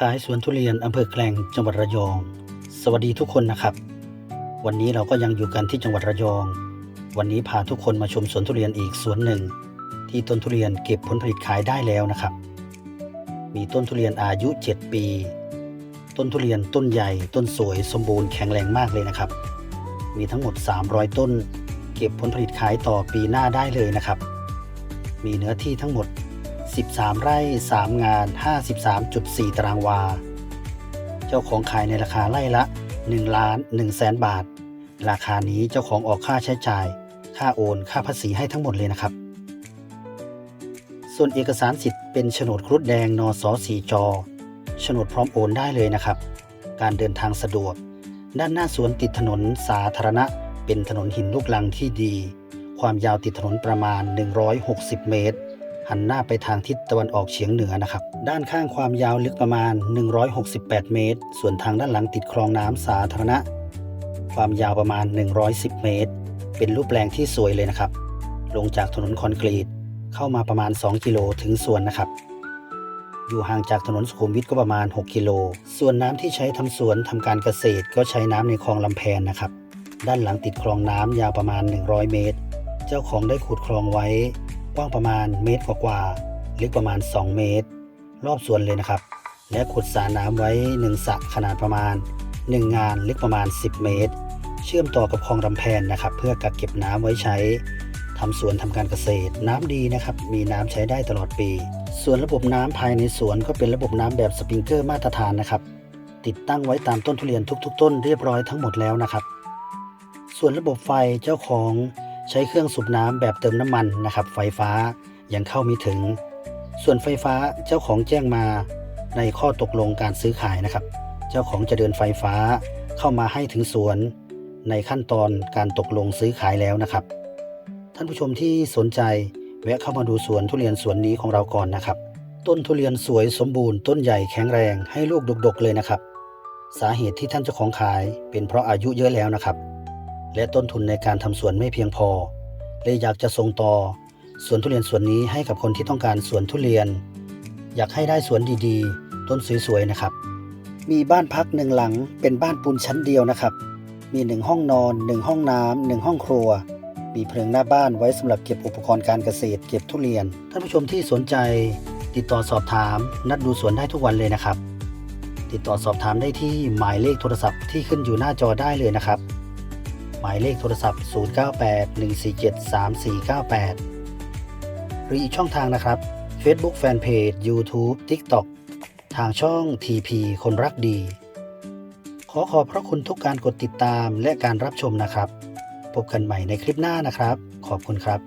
ขายสวนทุเรียนอำเภอแกลงจังหวัดระยอง สวัสดีทุกคนนะครับ วันนี้เราก็ยังอยู่กันที่จังหวัดระยอง วันนี้พาทุกคนมาชมสวนทุเรียนอีกสวนหนึ่ง ที่ต้นทุเรียนเก็บผลผลิตขายได้แล้วนะครับ มีต้นทุเรียนอายุ 7 ปี ต้นทุเรียนต้นใหญ่ต้นสวยสมบูรณ์แข็งแรงมากเลยนะครับ มีทั้งหมด 300 ต้น เก็บผลผลิตขายต่อปีหน้าได้เลยนะครับ มีเนื้อที่ทั้งหมด 13 ไร่ 3 งาน 53.4 ตารางวา เจ้าของขายในราคาไร่ละ 1 ล้าน1แสนบาท ราคานี้เจ้าของออกค่าใช้จ่าย ค่าโอน ค่าภาษีให้ทั้งหมดเลยนะครับ ส่วนเอกสารสิทธิ์เป็นโฉนดครุฑแดงนสสีจอโฉนดพร้อมโอนได้เลยนะครับ การเดินทางสะดวก ด้านหน้าสวนติดถนนสาธารณะ เป็นถนนหินลูกลังที่ดี ความยาวติดถนนประมาณ 160 เมตร หันหน้าไปทางทิศตะวันออกเฉียงเหนือนะครับ ด้านข้างความยาวลึกประมาณ 168 เมตร ส่วนทางด้านหลังติดคลองน้ำสาธารณะ ความยาวประมาณ 110 เมตร เป็นรูปแปลงที่สวยเลยนะครับ ลงจากถนนคอนกรีตเข้ามาประมาณ 2 กิโลถึงสวนนะครับ อยู่ห่างจากถนนสุขุมวิทก็ประมาณ 6 กิโล ส่วนน้ำที่ใช้ทำสวนทำการเกษตรก็ใช้น้ำในคลองลำแพนนะครับ ด้านหลังติดคลองน้ำยาวประมาณ 100 เมตร เจ้าของได้ขุดคลองไว้ กว้างประมาณเมตรกว่าๆลึกประมาณ 2 เมตร รอบสวนเลยนะครับ และขุดสระน้ำไว้1สระขนาดประมาณ 1 งานลึกประมาณ 10 เมตร เชื่อมต่อกับคลองลำแพนนะครับ เพื่อกักเก็บน้ำไว้ใช้ทำสวนทำการเกษตร น้ำดีนะครับ มีน้ำใช้ได้ตลอดปี ส่วนระบบน้ำภายในสวนก็เป็นระบบน้ำแบบสปริงเกอร์มาตรฐานนะครับ ติดตั้งไว้ตามต้นทุเรียนทุก ๆ ต้นเรียบร้อยทั้งหมดแล้วนะครับ ส่วนระบบไฟเจ้าของ ใช้เครื่องสูบน้ำแบบเติมน้ำมันนะครับ ไฟฟ้ายังเข้าไม่ถึง ส่วนไฟฟ้าเจ้าของแจ้งมาในข้อตกลงการซื้อขายนะครับ เจ้าของจะเดินไฟฟ้าเข้ามาให้ถึงสวนในขั้นตอนการตกลงซื้อขายแล้วนะครับ ท่านผู้ชมที่สนใจแวะเข้ามาดูสวนทุเรียนสวนนี้ของเราก่อนนะครับ ต้นทุเรียนสวยสมบูรณ์ต้นใหญ่แข็งแรงให้ลูกดกๆเลยนะครับ สาเหตุที่ท่านเจ้าของขายเป็นเพราะอายุเยอะแล้วนะครับ และต้นทุนในการทำสวนไม่เพียงพอ เลยอยากจะส่งต่อสวนทุเรียนสวนนี้ให้กับคนที่ต้องการสวนทุเรียน อยากให้ได้สวนดีๆ ต้นสวยๆนะครับ มีบ้านพักหนึ่งหลังเป็นบ้านปูนชั้นเดียวนะครับ มีหนึ่งห้องนอนหนึ่งห้องน้ำหนึ่งห้องครัว มีเพลิงหน้าบ้านไว้สำหรับเก็บอุปกรณ์การเกษตร เก็บทุเรียน ท่านผู้ชมที่สนใจ ติดต่อสอบถาม นัดดูสวนได้ทุกวันเลยนะครับ ติดต่อสอบถามได้ที่หมายเลขโทรศัพท์ที่ขึ้นอยู่หน้าจอได้เลยนะครับ หมายเลขโทรศัพท์ 0981473498 หรืออีกช่องทางนะครับ Facebook Fanpage YouTube TikTok ทางช่อง TP คนรักดี ขอขอบพระคุณทุกการกดติดตามและการรับชมนะครับ พบกันใหม่ในคลิปหน้านะครับ ขอบคุณครับ